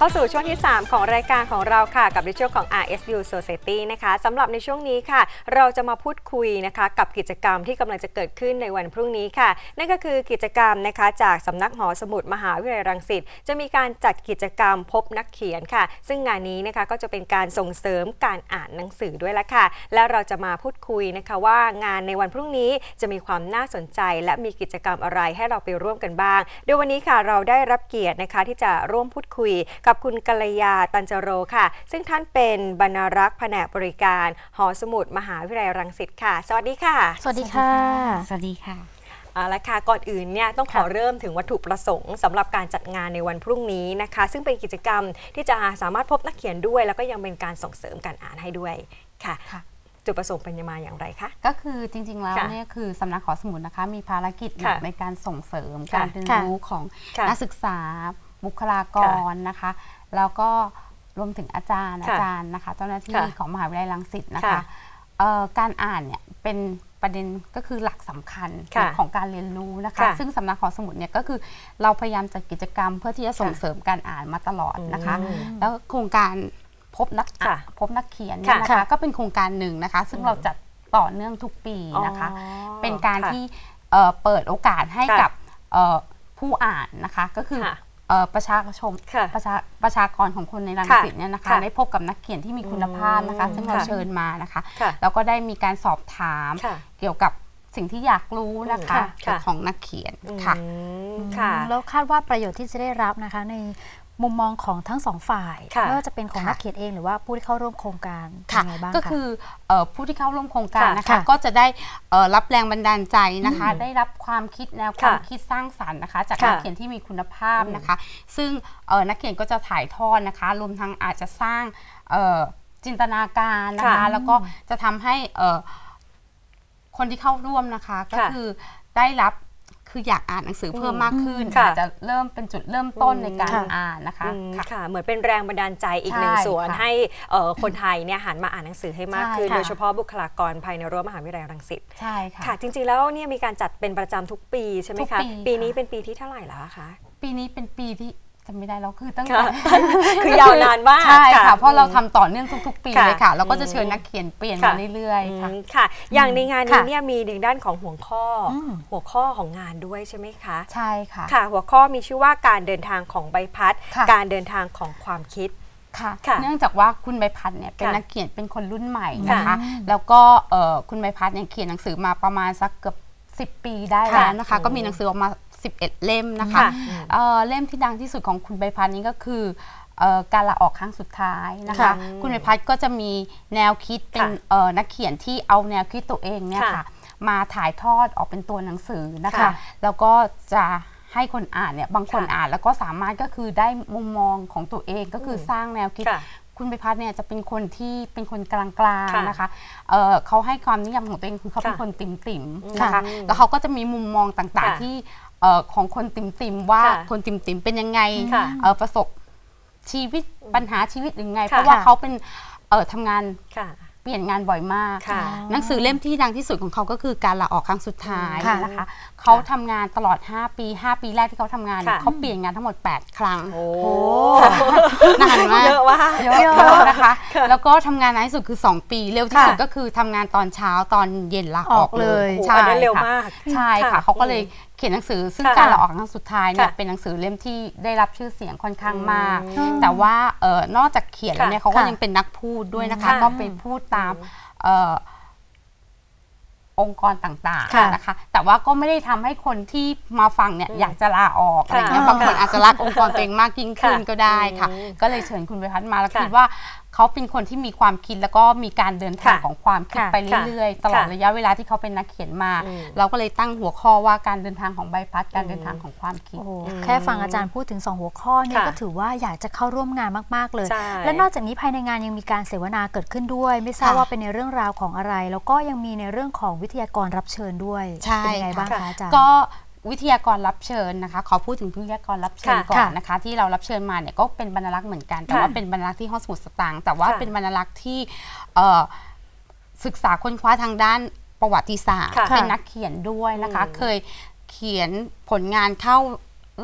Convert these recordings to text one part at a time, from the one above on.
เข้าสู่ช่วงที่ 3 ของรายการของเราค่ะ กับในช่วงของ RSU Society นะคะสำหรับในช่วงนี้ค่ะ เราจะมาพูดคุยนะคะ กับกิจกรรมที่กำลังจะเกิดขึ้นในวันพรุ่งนี้ค่ะ นั่นก็คือกิจกรรมนะคะ จากสำนักหอสมุดมหาวิทยาลัยรังสิตจะมีการจัดกิจกรรมพบนักเขียนค่ะ ซึ่งงานนี้นะคะก็จะเป็นการส่งเสริมการอ่านหนังสือด้วยละค่ะ และเราจะมาพูดคุยนะคะว่างานในวันพรุ่งนี้จะมีความน่าสนใจ และมีกิจกรรมอะไรให้เราไปร่วมกันบ้างโดยวันนี้ค่ะเราได้รับเกียรตินะคะที่จะร่วมพูดคุยกับคุณกัลยาตันจโรค่ะ ซึ่งท่านเป็นบรรณารักษ์แผนกบริการ หอสมุดมหาวิทยาลัยรังสิตค่ะ สวัสดีค่ะ สวัสดีค่ะ สวัสดีค่ะเอาละค่ะก่อนอื่นเนี่ยต้องขอเริ่มถึงวัตถุประสงค์สำหรับการจัดงานในวันพรุ่งนี้นะคะ ซึ่งเป็นกิจกรรมที่จะสามารถพบนักเขียนด้วย แล้วก็ยังเป็นการส่งเสริมการอ่านให้ด้วยค่ะค่ะจุดประสงค์เป็นยังมาอย่างไรคะ ก็คือจริง ๆ แล้วค่ะเนี่ยคือสำนักหอสมุดนะคะ มีภารกิจหค่ะลักในการส่งเสริมค่ะการเรียนรู้ของค่ะนักศึกษา บุคลากรนะคะ แล้วก็รวมถึงอาจารย์ค่ะอาจารย์นะคะ เจ้าหน้าที่ค่ะของมหาวิทยาลัยรังสิตนะค่ะคะเอ่อการอ่านเนี่ยเป็นประเด็นก็คือหลักสำคัญค่ะของการเรียนรู้นะคะค่ะซึ่งสำนักหอสมุดเนี่ยก็คือเราพยายามจัดกิจกรรมเพื่อที่จะส่งค่ะเสริมการอ่านมาตลอดนะคะอืมแล้วโครงการพบนักค่ะพบนักเขียนเนี่ยนะค่ะคะก็เป็นโครงการหนึ่งนะคะ ซึ่งเราจัดต่อเนื่องทุกปีนะคะอ๋อเป็นการค่ะที่เอ่อเปิดโอกาสให้ค่ะกับเอ่อผู้อ่านนะคะ ก็คือค่ะเอ่อ ประชาชนค่ะประชาประชากรของคนในรังสิตเนี่ยนะคะค่ะได้พบกับนักเขียนที่มีคุณภาพนะคะอืมซึ่งเราค่ะเชิญมานะคะค่ะแล้วก็ได้มีการสอบถามค่ะเกี่ยวกับสิ่งที่อยากรู้นะคะค่ะเกี่ยวของนักเขียนอืมค่ะค่ะแล้วคาดว่าประโยชน์ที่จะได้รับนะคะใน มุมมองของทั้งสองฝ่ายค่ะไม่ว่าจะเป็นของค่ะนักเขียนเองหรือว่าผู้ที่เข้าร่วมโครงการค่ะยังไงบ้างก็คะคือเอ่อผู้ที่เข้าร่วมโครงการค่ะนะคะค่ะก็จะได้เอ่อรับแรงบันดาลใจนะคะอืมได้รับความคิดแนวความค่ะคิดสร้างสรรค์นะคะ จากค่ะนักเขียนที่มีคุณภาพนะคะ ซึ่งเอ่อนักเขียนก็จะถ่ายทอดนะคะ รวมทั้งอาจจะสร้างเอ่อจินตนาการนะคะค่ะแล้วก็จะทำให้เอ่อคนที่เข้าร่วมนะคะ ก็ค่ะคือได้รับ คืออยากอ่านหนังสือเพิ่มมากขึ้นค่ะ อาจจะเริ่มเป็นจุดเริ่มต้นในการค่ะอ่านนะคะ อืมค่ะค่ะ เหมือนเป็นแรงบันดาลใจอีกหนึ่งใช่ส่วนค่ะให้เอ่อคนไทยเนี่ยหันมาอ่านหนังสือให้มากขึ้น ใช่ค่ะ โดยเฉพาะบุคลากรภายในรั้วมหาวิทยาลัยรังสิต ใช่ค่ะ ค่ะ จริงๆ แล้วเนี่ยมีการจัดเป็นประจำทุกปีใช่ไหมทุกคะ ปีปีนี้ค่ะ เป็นปีที่เท่าไหร่แล้วคะ ปีนี้เป็นปีที่ จำไม่ได้แล้วคือตั้งค่ะแต่คือยาวนานมากใช่ค่ะค่ะเพราะเราทำต่อเนื่องทุก ๆ ปีค่ะเลยค่ะแล้วก็จะอืมเชิญนักเขียนเปลี่ยนค่ะมาเรื่อยๆค่ะอืมค่ะ อย่างในงานนี้ค่ะเนี่ยมีในด้านของหัวข้ออมหัวข้อของงานด้วยใช่ไหมคะใช่ค่ะค่ะ หัวข้อมีชื่อว่าการเดินทางของใบพัดค่ะการเดินทางของความคิดค่ะค่ะเนื่องจากว่าคุณใบพัดเนี่ยเป็นค่ะนักเขียนเป็นคนรุ่นใหม่นะคะค่ะแล้วก็เอ่อคุณใบพัดเนี่ยเขียนหนังสือมาประมาณสักเกือบ10 ปีได้ค่ะแล้วนะคะ ก็มีหนังสือออกมา 11 เล่มนะคะค่ะเอ่อเล่มที่ดังที่สุดของคุณใบพัดนี้ก็คือเอ่อการลาออกครั้งสุดท้ายนะคะ ค่ะคุณใบพัดก็จะมีแนวคิดเป็นค่ะ เอ่อนักเขียนที่เอาแนวคิดตัวเองเนี่ยค่ะ ค่ะมาถ่ายทอดออกเป็นตัวหนังสือนะคะ ค่ะแล้วก็จะให้คนอ่านเนี่ยบางคนค่ะอ่านแล้วก็สามารถก็คือได้มุมมองของตัวเองก็คืออม สร้างแนวคิด ค่ะ คุณใบพัดเนี่ยจะเป็นคนที่เป็นคนกลางค่ะๆนะคะเอ่อเขาให้ความนิยมของตัวเองคือเขาเป็นค่ะคนติ่มติ่มๆอืมนะคะ ค่ะแล้วเขาก็จะมีมุมมองต่างค่ะๆที่ เอ่อของคนติ่มติ่มๆว่าค่ะคนติ่มติ่มๆเป็นยังไงค่ะเอ่อประสบชีวิตปัญหาชีวิตยังไงค่ะเพราะว่าเขาเป็นเอ่อทำงานค่ะ เปลี่ยนงานบ่อยมาก ค่ะ หนังสือเล่มที่ดังที่สุดของเขาก็คือการลาออกครั้งสุดท้ายค่ะนะคะ เขาทำงานตลอด 5 ปี 5 ปีแรกที่เขาทำงานเนี่ยค่ะ เขาเปลี่ยนงานทั้งหมด 8 ครั้งโอ้นานมากเยอะว่าก เยอะเยอะนะคะ แล้วก็ทำงานนานที่สุดคือ 2 ปี เร็วที่สุดค่ะก็คือทำงานตอนเช้าตอนเย็นลาออกออกเลยโอ้โหใช่อันนั้นเร็วค่ะมากใช่ค่ะ ค่ะเขาก็เลย เขียนหนังสือซึ่งค่ะการลาออกครั้งสุดท้ายเนี่ยค่ะเป็นหนังสือเล่มที่ได้รับชื่อเสียงค่อนข้างมากอืมแต่ว่าเอ่อนอกจากเขียนแล้วเนี่ยค่ะเขาก็ค่ะยังเป็นนักพูดด้วยนะคะ ค่ะก็ไปพูดตามเอ่อองค์กรต่างค่ะๆนะคะ แต่ว่าก็ไม่ได้ทำให้คนที่มาฟังเนี่ยอืมอยากจะลาออกอะไรเงี้ยค่ะบางคนอาจจะรักองค์กรตัวเองมากยิ่งขึ้นค่ะก็ได้ค่ะอืมก็เลยเชิญคุณไปพัฒน์มาแล้วค่ะ คิดว่าเขาเป็นคนที่มีความคิดแล้วก็มีการเดินทางค่ะของความคิดค่ะไปเรื่อยๆ ตลอดค่ะระยะเวลาที่เขาเป็นนักเขียนมา อืม เราก็เลยตั้งหัวข้อว่าการเดินทางของใบพัดการเดินทางของความคิด โอ้โหอืมแค่ฟังอาจารย์พูดถึง 2 หัวข้อเนี่ยค่ะ ก็ถือว่าอยากจะเข้าร่วมงานมากๆเลย ใช่ และนอกจากนี้ภายในงานยังมีการเสวนาเกิดขึ้นด้วย ไม่ทราบค่ะว่าเป็นในเรื่องราวของอะไร แล้วก็ยังมีในเรื่องของวิทยากรรับเชิญด้วยใช่ เป็นยังไงบ้างค่ะ คะอาจารย์ ก็ วิทยากรรับเชิญนะคะ ขอพูดถึงวิทยากรรับเชิญค่ะก่อนค่ะนะคะ ที่เรารับเชิญมาเนี่ยก็เป็นบรรลักษ์เหมือนกันแต่ค่ะว่าเป็นบรรลักษ์ที่ห้องสมุดสตางค์แต่ว่าค่ะเป็นบรรลักษ์ที่เอ่อศึกษาค้นคว้าทางด้านประวัติศาสตร์ค่ะเป็นนักเขียนด้วยนะคะอืมเคยเขียนผลงานเข้า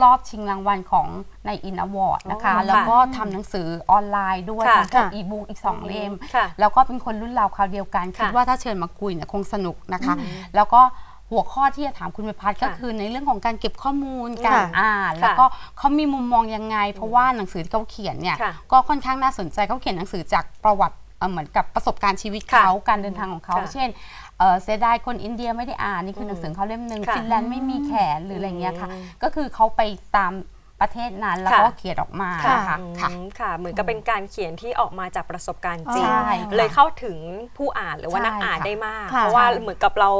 รอบชิงรางวัลของในอินอวอร์ดนะคะอ๋อแล้วก็ค่ะทำหนังสือออนไลน์ด้วยค่ะทำพวกอีบุ๊กอีกสองเล่มค่ะแล้วก็เป็นคนรุ่นราวคราวเดียวกันค่ะคิดว่าถ้าเชิญมาคุยเนี่ยคงสนุกนะคะ แล้วก็ หัวข้อที่จะถามคุณไปพัฒน์ก็ค่ะคือในเรื่องของการเก็บข้อมูลค่ะการอ่าน แล้วก็เขามีมุมมองยังไง เพราะว่าหนังสือที่เขาเขียนเนี่ยค่ะก็ค่อนข้างน่าสนใจเขาเขียนหนังสือจากประวัติเอ่อเหมือนกับประสบการณ์ชีวิตเขาค่ะการเดินทางของเขาค่ะเช่นเอ่อเสียดายคนอินเดียไม่ได้อ่านนี่คือหนังสือเขาเล่มหนึ่งค่ะฟินแลนด์ไม่มีแขนหรืออะไรเงี้ยค่ะอืมก็คือเขาไปตาม ประเทศนั้นแล้วค่ะก็เขียนออกมาค่ะนะคะค่ะอืมค่ะ เหมือนกับเป็นการเขียนที่ออกมาจากประสบการณ์จริงใช่ค่ะเลยเข้าถึงผู้อ่านหรือว่าใช่นักอ่านค่ะได้มากค่ะเพราะว่าใช่เหมือนกับเรา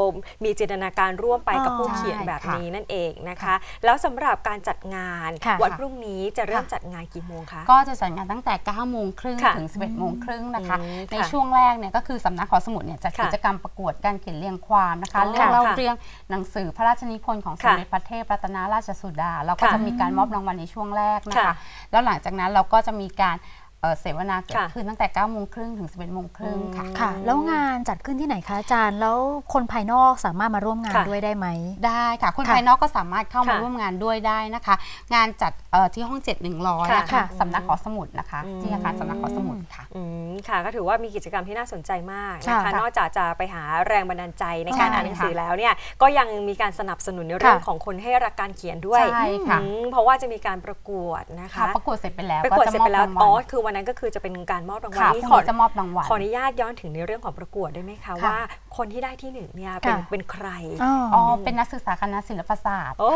มีจินตนาการร่วมไปกับอ๋อผู้เขียนแบบใช่ค่ะนี้นั่นเองนะคะ แล้วสำหรับการจัดงานค่ะวันพรุ่งนี้จะเริ่มค่ะจัดงานกี่โมงคะ ก็จะจัดงานตั้งแต่9โมงครึ่งค่ะถึง 11โมงครึ่งนะคะอืมในค่ะช่วงแรกเนี่ยก็คือสำนักขอสมุดเนี่ยจัดค่ะกิจกรรมประกวดการเขียนเรียงความนะคะอ๋อเรื่องเล่าค่ะเรื่องหนังสือพระราชนิพนธ์ของสมค่ะเด็จพระเทพรัตนราชสุดาแล้วก็ค่ะจะมีการมอบรางวัลในช่วงแรกนะค่ะคะแล้วหลังจากนั้นเราก็จะมีการ เอ่อเสวนาเกิดค่ะขึ้นตั้งแต่9โมงครึ่งถึง11โมงครึ่งค่ะค่ะ แล้วงานจัดขึ้นที่ไหนคะอาจารย์ แล้วคนภายนอกสามารถมาร่วมงานค่ะด้วยได้ไหม ได้ค่ะ คนค่ะภายนอกก็สามารถเข้ามาค่ะร่วมงานด้วยได้นะคะ งานจัดเอ่อที่ห้อง 7 100ค่ะนะคะค่ะสำนักขอสมุดนะคะอืมที่อาคารสำนักขอสมุดค่ะอืมค่ะ ก็ถือว่ามีกิจกรรมที่น่าสนใจมากนะคะค่ะนอกจากจะไปหาแรงบันดาลใจในการใช่อ่านหนังสือค่ะแล้วเนี่ยก็ยังมีการสนับสนุนในเรื่องค่ะของคนให้รักการเขียนด้วยใช่ค่ะอืมเพราะว่าจะมีการประกวดนะคะค่ะประกวดเสร็จไปแล้วประกวดเสร็จไปแล้วก็จะมอบอ๋อรางวัลคือวันนั้นก็คือจะเป็นการมอบรางวัลค่ะนี่พรุ่งขอนี้จะมอบรางวัล ขออนุญาตย้อนถึงในเรื่องของประกวดได้ไหมคะค่ะว่า คนที่ได้ที่หนึ่งเนี่ยเป็นค่ะ เป็นใคร อ๋ออ๋อเป็นนักศึกษาคณะศิลปศาสตร์โอ้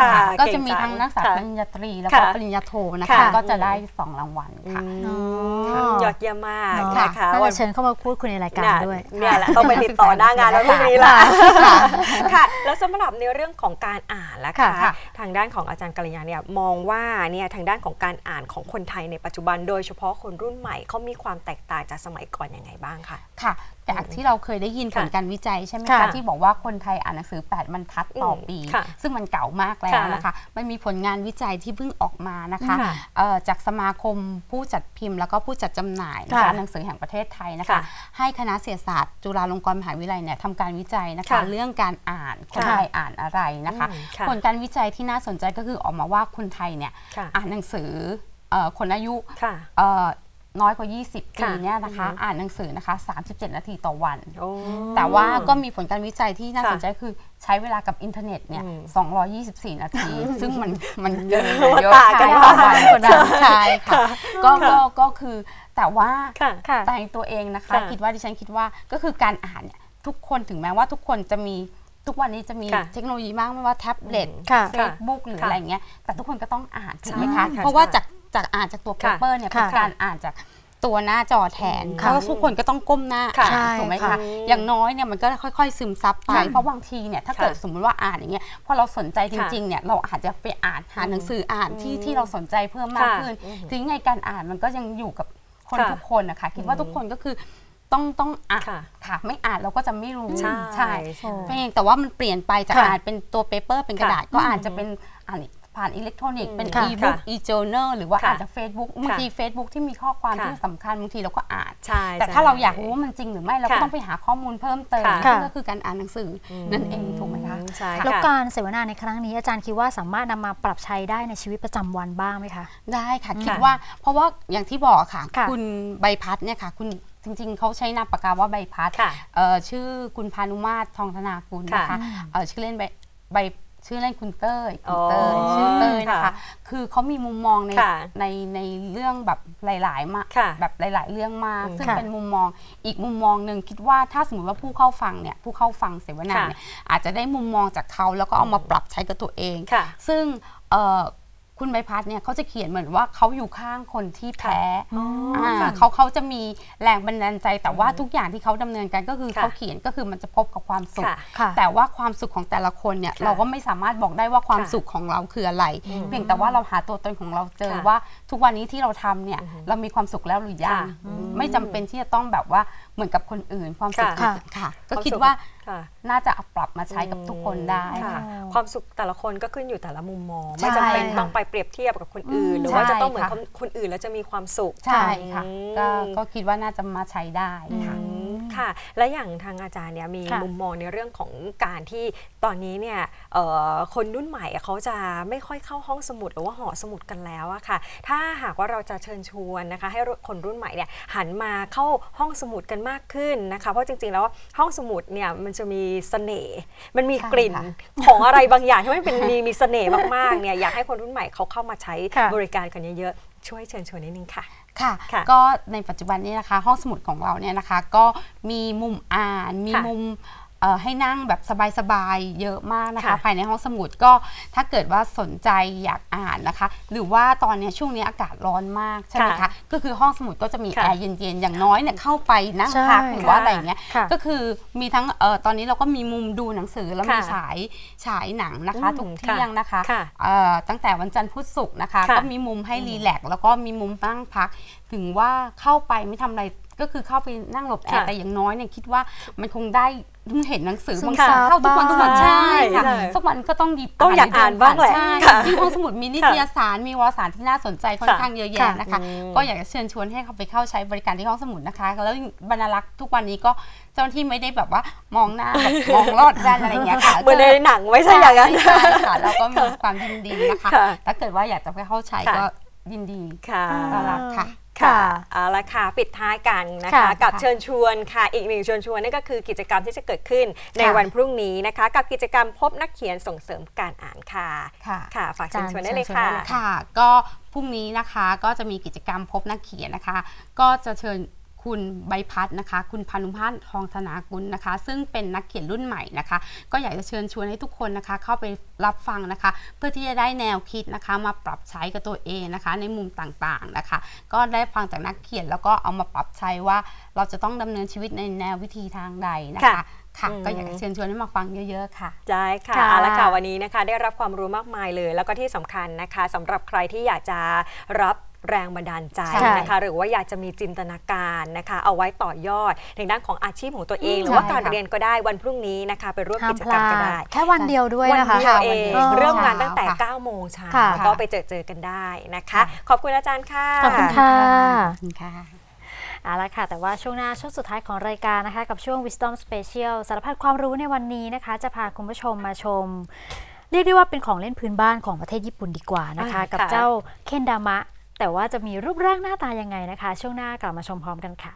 ค่ะ ค่ะก็เก่จะงมีจังทั้งนักศึกษาค่ะปริญญาตรี แล้วค่ะก็ปริญญาโทนะค่ะคะก็จะได้2รางวัลค่ะ อืมอ๋อ ยอดเยี่ยมมากเนาะนะคะน่าวัจะเชิญเข้ามาพูดคุยในรายการเนี่ยด้วย เนี่ยแหละต้องไปติดต่อหน้างานแล้วพรุ่งนี้ละค่ะค่ะแล้วสำหรับในเรื่องของการอ่านละค่ะ ค่ะ ทางด้านของอาจารย์กัลยาเนี่ยมองว่าเนี่ยทางด้านของการอ่านของคนไทยในปัจจุบันโดยเฉพาะคนรุ่นใหม่เขามีความแตกต่างจากสมัยก่อนยังไงบ้างคะค่ะจากที่เราเคยได้ยินผลค่ะการวิจัยใช่ไหมค่ะคะที่บอกว่าคนไทยอ่านหนังสือ 8 บรรทัดต่ออมปีค่ะซึ่งมันเก่ามากแล้วค่ะนะคะมันมีผลงานวิจัยที่เพิ่งออกมานะคะค่ะเอ่อจากสมาคมผู้จัดพิมพ์ แล้วก็ผู้จัดจำหน่ายนะคะค่ะหนังสือแห่งประเทศไทยนะคะค่ะให้คณะเศรษฐศาสตร์จุฬาลงกรณ์มหาวิทยาลัยเนี่ยทำการวิจัยนะคะค่ะเรื่องการอ่านคนค่ะไทยอ่านอะไรนะคะอืมค่ะผลการวิจัยที่น่าสนใจก็คือออกมาว่าคนไทยเนี่ยค่ะอ่านหนังสือ เอ่อคนอายุค่ะ เอ่อน้อยกว่า 20 ปีค่ะเนี่ยนะคะ อือฮึ อ่านหนังสือนะคะ 37 นาทีต่อวัน โอ้ แต่ว่าก็มีผลการวิจัยที่น่าค่ะสนใจคือใช้เวลากับอินเทอร์เน็ตเนี่ย อืม224 นาที ซึ่งมันมันเยอะมันเยอะต่างกันใช่มากค่ะกว่านั้นใช่ค่ะก็ก็ก็คือแต่ว่าค่ะค่ะแต่ตัวเองนะคะ ค่ะคิดว่าดิฉันคิดว่าก็คือการอ่านเนี่ยทุกคนถึงแม้ว่าทุกคนจะมีทุกวันนี้จะมีค่ะ เทคโนโลยีมากไม่ว่าแท็บเล็ต ค่ะ เฟซบุ๊กหรือค่ะอะไรเงี้ยแต่ทุกคนก็ต้องอ่านถูกไหมใช่คะค่ะเพราะว่าใช่จาก จากอ่านจากตัวเปค่ะเปอร์เนี่ยเป็นค่ะการอ่านจากตัวหน้าจอแทนค่ะเพราะทุกคนก็ต้องก้มหน้าค่ะอ่านถูกไหมใช่คะค่ะอย่างน้อยเนี่ยมันก็ค่อย ๆ ซึมซับไปค่ะเพราะบางทีเนี่ยถ้าค่ะเกิดสมมติว่าอ่านอย่างเงี้ยพอเราสนใจจค่ะริงๆเนี่ยเราอาจจะไปอ่านหาหนังสืออ่านที่อืมที่เราสนใจเพิ่มมากค่ะขึ้นอือหือถึงไงการอ่านมันก็ยังอยู่กับคนค่ะทุกคนนะคะคิดว่าทุกคนก็คือต้องต้องอ่านค่ะค่ะไม่อ่านเราก็จะไม่รู้ใช่ใช่ใช่เพียงแต่ว่ามันเปลี่ยนไปจากค่ะอ่านเป็นตัวเปเปอร์เป็นกระดาษก็อาจจะเป็นอ่าน ผ่านอิเล็กทรอนิกส์เป็น ค่ะอีบุ๊กค่ะอีเจอร์เนลหรือว่าค่ะอ่านจาก Facebook บางที Facebook ที่มีข้อความค่ะ ที่สำคัญบางทีเราก็อ่าน ใช่แต่ถ้าเราอยากรู้ว่ามันจริงหรือไม่เราก็ค่ะต้องไปหาข้อมูลเพิ่มเติมค่ะ ซึ่งก็คือการอ่านหนังสืออนั่นเองถูกไหมคะ ใช่แล้วค่ะการเสวนาในครั้งนี้อาจารย์คิดว่าสามารถนำมาปรับใช้ได้ในชีวิตประจำวันบ้างไหมคะ ได้ค่ะอืมคิดว่าเพราะว่าอย่างที่บอกค่ะ ค่ะคุณใบพัดเนี่ยค่ะ คุณจริงๆ เขาใช้นามปากกาว่าใบพัดค่ะเอ่อชื่อคุณพานุมาตรทองธนากุลนะคะค่ะเอ่อชื่อเล่นใบใบ ชื่อเล่นคุณเต้ยคุณอ๋อเต้ยชื่อเต้ยนะคะค่ะคือเขามีมุมมองในค่ะในในเรื่องแบบหลาย ๆ มากค่ะแบบหลาย ๆ เรื่องมากอืมซึ่งค่ะเป็นมุมมองอีกมุมมองหนึ่งคิดว่าถ้าสมมติว่าผู้เข้าฟังเนี่ยผู้เข้าฟังเสวนาค่ะเนี่ยอาจจะได้มุมมองจากเขาแล้วก็เอามาปรับใช้กับตัวเองค่ะซึ่งเอ่อ คุณใบพัดเนี่ยเขาจะเขียนเหมือนว่าเขาอยู่ข้างคนที่แพ้อ๋ออ่าค่ะเขาเขาจะมีแรงบันดาลใจ แต่ว่าทุกอย่างที่เขาดำเนินกันก็คือค่ะเขาเขียนก็คือมันจะพบกับความสุขค่ะค่ะแต่ว่าความสุขของแต่ละคนเนี่ยค่ะเราก็ไม่สามารถบอกได้ว่าความค่ะสุขของเราคืออะไรอืมเพียงแต่ว่าเราหาตัวตนของเราเจอค่ะว่าทุกวันนี้ที่เราทำเนี่ยอือฮึเรามีความสุขแล้วหรือยังค่ะอืมไม่จำเป็นที่จะต้องแบบว่าเหมือนกับคนอื่นความสุขค่ะค่ะก็วามคิดสุขว่าค่ะน่าจะเอาปรับมาใช้กับทุกคนได้ค่ะค่ะ ความสุขแต่ละคนก็ขึ้นอยู่แต่ละมุมมองใช่ไม่จำเป็นค่ะต้องไปเปรียบเทียบกับคนอื่นอืมหรือว่าใช่จะต้องเหมือนค่ะคนคนอื่นแล้วจะมีความสุขใช่ค่ะอืมก็ก็คิดว่าน่าจะมาใช้ได้ค่ะอืม ค่ะ และอย่างทางอาจารย์เนี่ยมีค่ะมุมมองในเรื่องของการที่ตอนนี้เนี่ยเอ่อคนรุ่นใหม่อะเขาจะไม่ค่อยเข้าห้องสมุดหรือว่าหอสมุดกันแล้วอะค่ะ ถ้าหากว่าเราจะเชิญชวนนะคะ ให้คนรุ่นใหม่เนี่ยหันมาเข้าห้องสมุดกันมากขึ้นนะคะ เพราะจริงๆแล้วห้องสมุดเนี่ยมันจะมีเสน่ห์มันมีใช่กลิ่นค่ะของอะไรบางอย่างที่มันเป็นมีมีเสน่ห์มากๆเนี่ยอยากให้คนรุ่นใหม่เขาเข้ามาใช้ค่ะบริการกันเยอะๆ ช่วยเชิญชวนนิดนึงค่ะค่ะค่ะก็ในปัจจุบันนี้นะคะ ห้องสมุดของเราเนี่ยนะคะ ก็มีมุมอ่าน มีค่ะมุมเอ่อ ให้นั่งแบบสบายๆเยอะมากนะคะค่ะภายในห้องสมุดก็ถ้าเกิดว่าสนใจอยากอ่านนะคะ หรือว่าตอนเนี้ยช่วงนี้อากาศร้อนมากใช่ไหมค่ะคะก็คือห้องสมุดก็จะมีค่ะแอร์เย็นๆอย่างน้อยเนี่ยเข้าไปนั่งใช่พักหรือว่าค่ะอะไรอย่างเงี้ยค่ะก็คือมีทั้งเอ่อตอนนี้เราก็มีมุมดูหนังสือแล้วมีค่ะฉายฉายหนังนะคะอืมทุกเที่ยงนะคะค่ะเอ่อตั้งแต่วันจันทร์พุธศุกร์นะคะค่ะก็มีมุมให้รีแลกซ์แล้วก็มีมุมนั่งพัก ถึงว่าเข้าไปไม่ทำอะไรก็คือเข้าไปนั่งหลบแอร์ค่ะแต่อย่างน้อยเนี่ยคิดว่ามันคงได้ เห็นหนังสือซึมบางทีซับเข้าทุกวันทุกวันบ้างใช่ค่ะใช่สักวันก็ต้องหยิบต้องอยากอ่านบ้างแหละใช่ค่ะที่ห้องสมุดมีนิตยสารมีวารสารที่น่าสนใจค่อนค่ะข้างเยอะค่ะแยะนะคะอืมก็อยากจะเชิญชวนให้เขาไปเข้าใช้บริการที่ห้องสมุดนะคะ แล้วบรรณารักษ์ทุกวันนี้ก็เจ้าหน้าที่ไม่ได้แบบว่ามองหน้าแบบมองลอดแว่นอะไรอย่างเงี้ยค่ะเหมือนในหนังไม่ใช่อย่างนั้นใช่ค่ะเราก็มีความยินดีนะคะค่ะถ้าเกิดว่าอยากจะไปเข้าใช้ค่ะก็ยินดีค่ะต้อนรับค่ะ ค่ะเอาละค่ะปิดท้ายกันนะคะค่ะกับเชิญชวนค่ะ อีกหนึ่งเชิญชวนนั่นก็คือกิจกรรมที่จะเกิดขึ้นในค่ะวันพรุ่งนี้นะคะ กับกิจกรรมพบนักเขียนส่งเสริมการอ่านค่ะค่ะค่ะฝากเชิญชวนได้อาจารย์เลยเชิญชวนค่ะได้เลยค่ะ ก็พรุ่งนี้นะคะก็จะมีกิจกรรมพบนักเขียนนะคะ ก็จะเชิญ คุณใบพัดนะคะ คุณพานุพัฒน์ทองธนากุลนะคะ ซึ่งเป็นนักเขียนรุ่นใหม่นะคะ ก็อยากจะเชิญชวนให้ทุกคนนะคะ เข้าไปรับฟังนะคะ เพื่อที่จะได้แนวคิดนะคะ มาปรับใช้กับตัวเองนะคะ ในมุมต่างๆนะคะ ก็ได้ฟังจากนักเขียนแล้วก็เอามาปรับใช้ว่าเราจะต้องดำเนินชีวิตในแนววิธีทางใดนะคะค่ะค่ะอืมก็อยากจะเชิญชวนให้มาฟังเยอะๆค่ะได้ค่ะค่ะเอาละค่ะวันนี้นะคะ ได้รับความรู้มากมายเลย แล้วก็ที่สำคัญนะคะสำหรับใครที่อยากจะรับ แรงบันดาลใจใช่นะคะหรือว่าอยากจะมีจินตนาการนะคะเอาไว้ต่อยอดในด้านของอาชีพของตัวเองอืมหรือว่าใช่การค่ะเรียนก็ได้วันพรุ่งนี้นะคะไปร่วมห้ากิมจพกรรมลาก็ดได้แค่วันเดียวด้วยวันนะคะเดียวเองเออเริ่มงานตั้งแต่ค่ะ9โมงเช้าค่ะก็ไปเจอเจอกันได้นะคะค่ะขอบคุณอาจารย์ค่ะขอบคุณค่ะขอบคุณค่ะเอาละค่ะ แต่ว่าช่วงหน้าช่วงสุดท้ายของรายการนะคะ กับช่วง Wisdom Special สารพัดความรู้ในวันนี้นะคะ จะพาคุณผู้ชมมาชม เรียกได้ว่าเป็นของเล่นพื้นบ้านของประเทศญี่ปุ่นดีกว่านะคะอ่ากับค่ะเจ้าเคนดามะ แต่ว่าจะมีรูปร่างหน้าตายังไงนะคะ ช่วงหน้ากลับมาชมพร้อมกันค่ะ